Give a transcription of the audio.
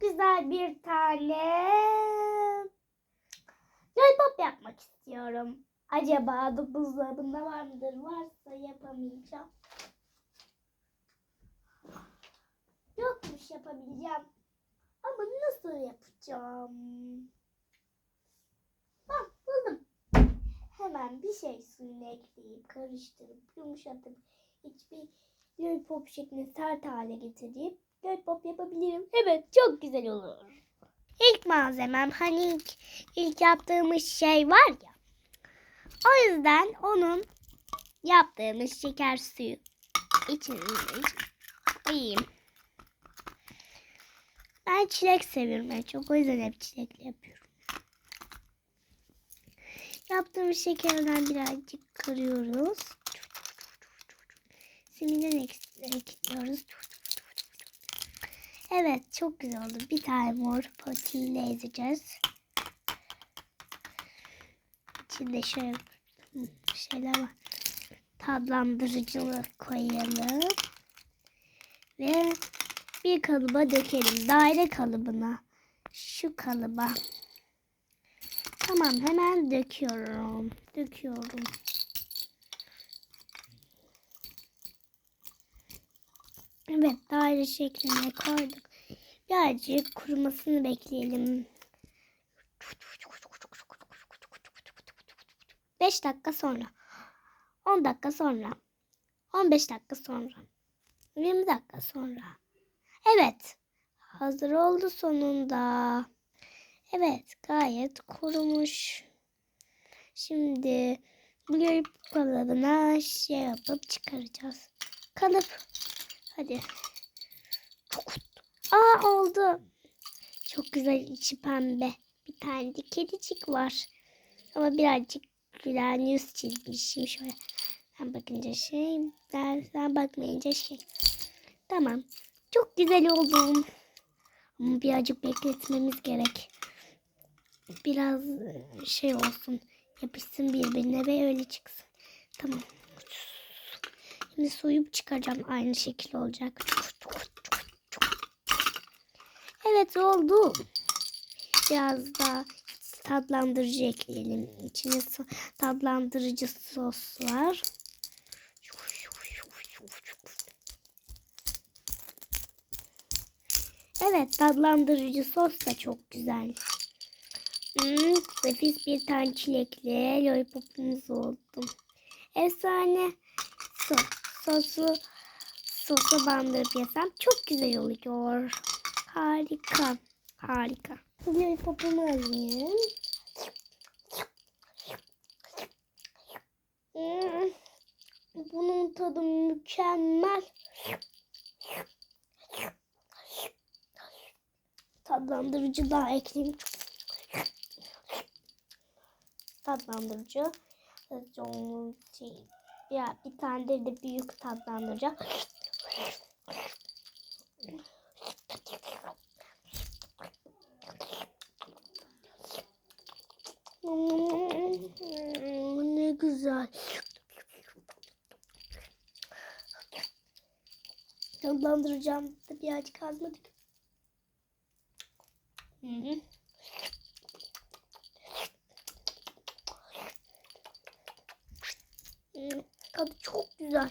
güzel bir tane lollipop yapmak istiyorum. Acaba da buzdolabında var mıdır? Varsa yapamayacağım. Yokmuş yapabileceğim. Ama nasıl yapacağım? Bak buldum. Hemen bir şey suyuna ekleyip karıştırıp yumuşatıp hiçbir lollipop şeklinde sert hale getirip lollipop yapabilirim. Evet çok güzel olur. İlk malzemem hani ilk, ilk yaptığımız şey var ya. O yüzden onun yaptığımız şeker suyu içine koyayım. Ben çilek seviyorum en çok. O yüzden hep çilekli yapıyorum. Yaptığımız şekerden birazcık kırıyoruz. Siminden ek- ekliyoruz. Evet çok güzel oldu. Bir tane mor patiyle ezeceğiz. İçinde şöyle şeyler var. Tatlandırıcılı koyalım. Ve bir kalıba dökelim. Daire kalıbına. Şu kalıba. Tamam hemen döküyorum. Döküyorum. Evet daire şeklinde koyduk. Birazcık kurumasını bekleyelim. 5 dakika sonra. 10 dakika sonra. 15 dakika sonra. 20 dakika sonra. Evet. Hazır oldu sonunda. Evet gayet kurumuş. Şimdi bu kalıbına şey yapıp çıkaracağız. Kalıp. Hadi. Aa oldu. Çok güzel içi pembe. Bir tane de kedicik var. Ama birazcık gülen yüz çizmişim şöyle. Sen bakınca şey, ben, sen bakmayınca şey. Tamam. Çok güzel oldu. Ama birazcık bekletmemiz gerek. Biraz şey olsun. Yapışsın birbirine ve öyle çıksın. Tamam. Şimdi soyup çıkaracağım. Aynı şekil olacak. Evet oldu. Biraz da tatlandırıcı ekleyelim. İçine tatlandırıcı sos var. Evet tatlandırıcı sos da çok güzel. Hmm, nefis bir tane çilekli lollipopumuz oldu. Efsane sos. Sosu sosu bandırıp yesem çok güzel oluyor. Harika. Harika. Lollipopumu alayım. Hmm, Bunun tadı mükemmel. Tatlandırıcı daha ekleyeyim. Tatlandırıcı. Şey, ya bir tane de, de büyük tatlandırıcı. Hmm, Ne güzel. Tatlandıracağım da birazcık azmadık. Hı hı. Hmm, Tadı çok güzel.